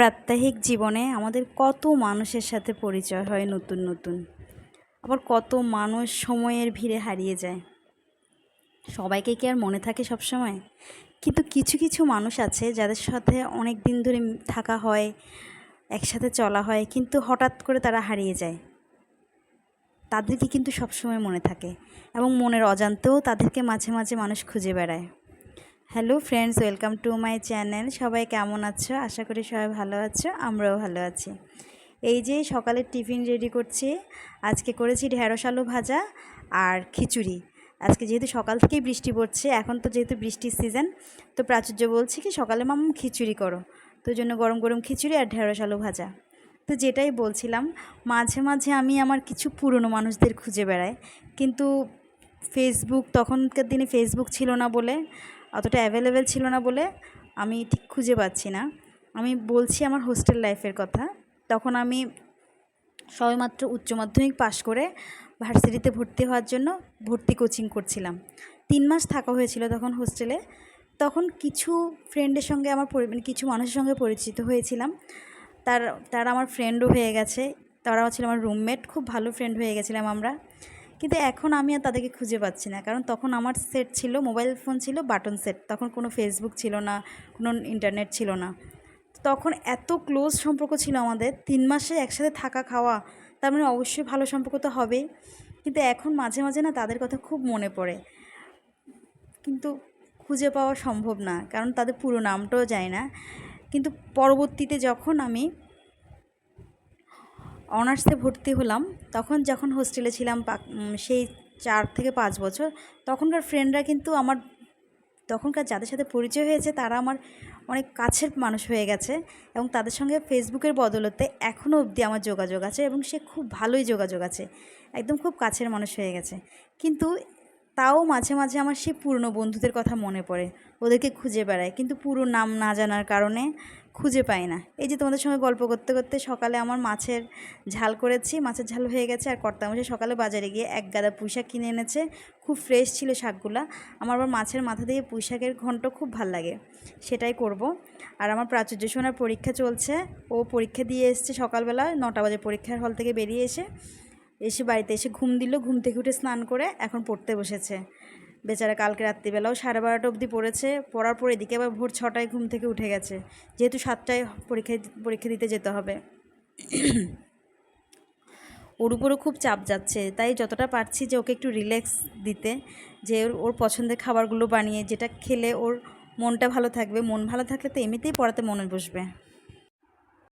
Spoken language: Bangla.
প্রাত্যহিক জীবনে আমাদের কত মানুষের সাথে পরিচয় হয় নতুন নতুন? আবার কত মানুষ সময়ের ভিড়ে হারিয়ে যায়? সবাইকে কি আর মনে থাকে সব সময় কিন্তু কিছু কিছু মানুষ আছে যাদের সাথে অনেক দিন ধরে থাকা হয়, একসাথে চলা হয়, কিন্তু হঠাৎ করে তারা হারিয়ে যায়। তাদেরকে কিন্তু সবসময় মনে থাকে এবং মনের অজান্তেও তাদেরকে মাঝে মাঝে মানুষ খুঁজে বেড়ায়। Hello friends, welcome to my channel. সবাই কেমন আছো? আশা করি সবাই ভালো আছো, আমরাও ভালো আছি। এই যে সকালের টিফিন রেডি করছি। আজকে করেছি ঢেঁড়স আলু ভাজা আর খিচুড়ি। আজকে যেহেতু সকাল থেকেই বৃষ্টি পড়ছে, এখন তো যেহেতু বৃষ্টির সিজন তো প্রাচুর্য বলছি কি, সকালে মাম খিচুড়ি করো। তো জন্য গরম গরম খিচুড়ি আর ঢেঁড়স আলু ভাজা। তো যেটাই বলছিলাম, মাঝে মাঝে আমি আমার কিছু পুরনো মানুষদের খুঁজে বেড়াই। কিন্তু ফেসবুক তখনকার দিনে ফেসবুক ছিল না বলে অতটা অ্যাভেলেবেল ছিল না বলে আমি ঠিক খুঁজে পাচ্ছি না। আমি বলছি আমার হোস্টেল লাইফের কথা। তখন আমি সবেমাত্র উচ্চ মাধ্যমিক পাশ করে ভার্সিটিতে ভর্তি হওয়ার জন্য ভর্তি কোচিং করছিলাম। তিন মাস থাকা হয়েছিল তখন হোস্টেলে তখন কিছু ফ্রেন্ডের সঙ্গে আমার মানে কিছু মানুষের সঙ্গে পরিচিত হয়েছিলাম। তার তারা আমার ফ্রেন্ডও হয়ে গেছে। তারাও ছিল আমার রুমমেট খুব ভালো ফ্রেন্ড হয়ে গেছিলাম আমরা। কিন্তু এখন আমি আর তাদেরকে খুঁজে পাচ্ছি না। কারণ তখন আমার সেট ছিল, মোবাইল ফোন ছিল, বাটন সেট। তখন কোনো ফেসবুক ছিল না, কোনো ইন্টারনেট ছিল না। তখন এত ক্লোজ সম্পর্ক ছিল আমাদের, তিন মাসে একসাথে থাকা খাওয়া, তার মানে অবশ্যই ভালো সম্পর্ক তো হবেই। কিন্তু এখন মাঝে মাঝে না তাদের কথা খুব মনে পড়ে। কিন্তু খুঁজে পাওয়া সম্ভব না, কারণ তাদের পুরো নামটাও যায় না। কিন্তু পরবর্তীতে যখন আমি অনার্সে ভর্তি হলাম। তখন যখন হোস্টেলে ছিলাম সেই চার থেকে পাঁচ বছর, তখনকার ফ্রেন্ডরা কিন্তু আমার, তখনকার যাদের সাথে পরিচয় হয়েছে তারা আমার অনেক কাছের মানুষ হয়ে গেছে এবং তাদের সঙ্গে ফেসবুকের বদলতে এখনও অবধি আমার যোগাযোগ আছে এবং সে খুব ভালোই যোগাযোগ আছে। একদম খুব কাছের মানুষ হয়ে গেছে। কিন্তু তাও মাঝে মাঝে আমার সেই পুরনো বন্ধুদের কথা মনে পড়ে। ওদেরকে খুঁজে বেড়ায় কিন্তু পুরো নাম না জানার কারণে খুঁজে পাই না। এই যে তোমাদের সঙ্গে গল্প করতে করতে সকালে আমার মাছের ঝাল করেছি, মাছের ঝাল হয়ে গেছে আর কর্তা কর্তামশাই সকালে বাজারে গিয়ে এক গাদা পুঁই শাক কিনে এনেছে। খুব ফ্রেশ ছিল শাকগুলা। আমার আবার মাছের মাথা দিয়ে পুঁই শাকের ঘন্ট খুব ভালো লাগে। সেটাই করব। আর আমার প্রাচুর্য সোনার পরীক্ষা চলছে। ও পরীক্ষা দিয়ে এসছে সকালবেলা। নটা বাজে পরীক্ষার হল থেকে বেরিয়ে এসে। এসে বাড়িতে এসে ঘুম দিল, ঘুম থেকে উঠে স্নান করে এখন পড়তে বসেছে। বেচারা কালকে রাত্রিবেলাও সাড়ে বারোটা অবধি পড়েছে, পড়ার পর এদিকে আবার ভোর ছটায় ঘুম থেকে উঠে গেছে। যেহেতু সাতটায় পরীক্ষা পরীক্ষা দিতে যেতে হবে। ওর উপরও খুব চাপ যাচ্ছে, তাই যতটা পারছি যে ওকে একটু রিল্যাক্স দিতে, যে ওর ওর পছন্দের খাবারগুলো বানিয়ে, যেটা খেলে ওর মনটা ভালো থাকবে, মন ভালো থাকলে তো এমনিতেই পড়াতে মনে বসবে।